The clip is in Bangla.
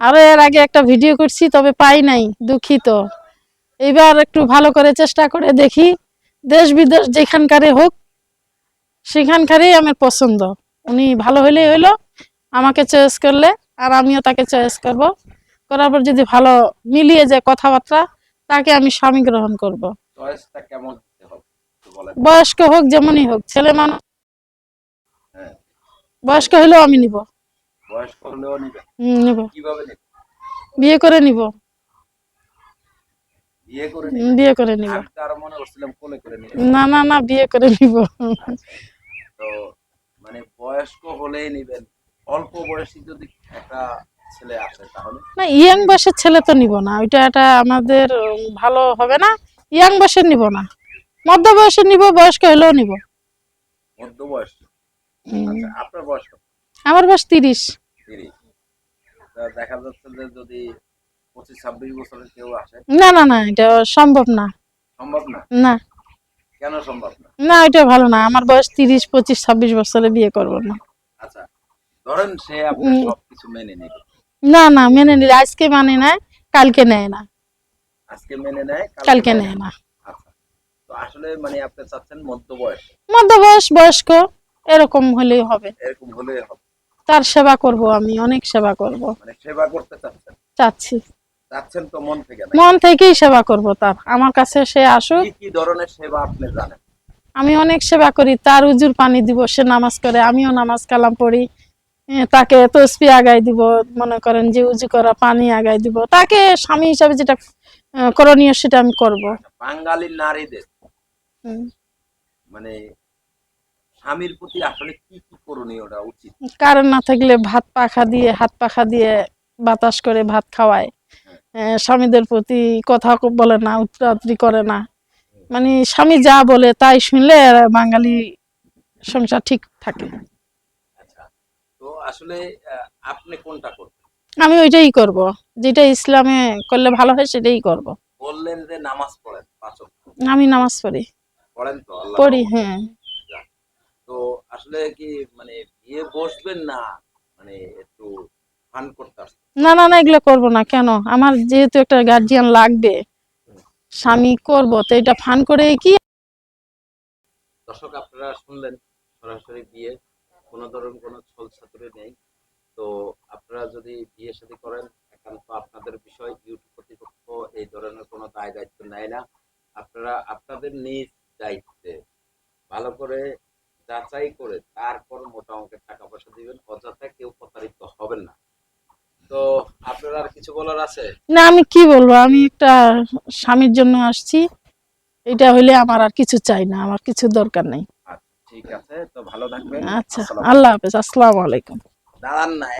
আরও এর আগে একটা ভিডিও করছি তবে পাই নাই দুঃখিত। এইবার একটু ভালো করে চেষ্টা করে দেখি দেশ বিদেশ যেখানকারে হোক সেখানকারই আমার পছন্দ। উনি ভালো হলেই হইল আমাকে চয়েস করলে আর আমিও তাকে চয়েস করব। করার পর যদি ভালো মিলিয়ে যায় কথাবার্তা তাকে আমি স্বামী গ্রহণ করব। বয়স্ক হোক যেমনই হোক ছেলে মানুষ হ্যাঁ। বয়স্ক হলেও আমি নিব। বয়স্ক হলেও হুম, নিব। কীভাবে নেবেন বিয়ে করে নিব। বিয়ে করে হুম, বিয়ে করে নিব। আমি তো মনে করছিলাম কোলে করে নিবেন না না না বিয়ে করে নিব। তো মানে বয়স্ক হলেই নিবেন। অল্প বয়সী যদি একটা ছেলে আসে তাহলে? না ইয়াং বয়সের ছেলে তো নিব না। ওইটা এটা আমাদের ভালো হবে না। ইয়াং বয়সের নিব না। মধ্য বয়সের নিব বয়স্ক হলেও নিব। মধ্য বয়স। আচ্ছা আপনার বয়স? আমার বয়স তিরিশ। দেখা যাচ্ছে যে যদি পঁচিশ ছাব্বিশ বছরের কেউ আসে? না না না এটা সম্ভব না। সম্ভব না? না। কেন সম্ভব না? না ওইটা ভালো না। আমার বয়স তিরিশ পঁচিশ ছাব্বিশ বছরে বিয়ে করব না। আচ্ছা ধরেন সে আপনার। সবকিছু মেনে নেবে না না মেনে নিলে আজকে মানে নেয় কালকে নেয় না। আজকে মেনে নেয় কালকে নেয় না। আচ্ছা তো আসলে মানে আপনি চাচ্ছেন মধ্য বয়স মধ্য বয়স বয়স্ক এরকম হলেই হবে। এরকম হলে হবে। তার সেবা করব আমি অনেক সেবা করব। মানে সেবা করতে চাচ্ছেন? চাচ্ছি। চাচ্ছেন তো মন থেকে মন থেকেই সেবা করব তার। আমার কাছে সে আসুক। কি কি ধরনের সেবা আপনি জানেন? আমি অনেক সেবা করি তার উজুর পানি দিব সে নামাজ করে আমিও নামাজ কালাম পড়ি। তাকে তসপি আগাই দিব মনে করেন যে উজু করা পানি আগাই দিব। তাকে স্বামী হিসাবে যেটা করণীয় সেটা আমি করব। বাঙালি নারীদের। মানে স্বামীর প্রতি আসলে কি কি করণীয়টা উচিত? কারণ না থাকলে ভাত পাখা দিয়ে হাত পাখা দিয়ে বাতাস করে ভাত খাওয়ায়। স্বামীদের প্রতি কথা বলে না উত্তরাত্রি করে না। মানে স্বামী যা বলে তাই শুনলে বাঙালি সংসার ঠিক থাকে। আচ্ছা তো আসলে আপনি কোনটা করবেন? আমি ওইটাই করব। যেটা ইসলামে করলে ভালো হয় সেটাই করব। বললেন যে নামাজ পড়েন আমি নামাজ পড়ি। পড়েন তো পড়ি হ্যাঁ। তো আসলে কি মানে বিয়ে বসবেন না? মানে একটু ফান করতে আসছেন না না না এগুলো করব না। কেন? আমার যেহেতু একটা গার্জিয়ান লাগবে স্বামী করব তো এটা ফান করে কি? দর্শক আপনারা শুনলেন সরাসরি বিয়ে। কোনো ধরনের কোনো ছল ছাতুরে নেই। তো আপনারা যদি বিয়ে শাদী করেন একান্ত আপনাদের বিষয় ইউটিউব কর্তৃপক্ষ এই ধরনের কোনো দায় দায়িত্ব নেয় না। আপনারা আপনাদের নিজ দায়িত্বে ভালো করে যাচাই করে তারপর মোটা অঙ্কের টাকা পয়সা দিবেন অযথা কেউ প্রতারিত হবেন না। তো আপনার আর কিছু বলার আছে? না আমি কি বলব? আমি একটা স্বামীর জন্য আসছি। এটা হইলে আমার আর কিছু চাই না আমার কিছু দরকার নেই। আচ্ছা ঠিক আছে তো ভালো থাকবেন। আচ্ছা আল্লাহ হাফেজ আসসালামু আলাইকুম। দাঁড়ান না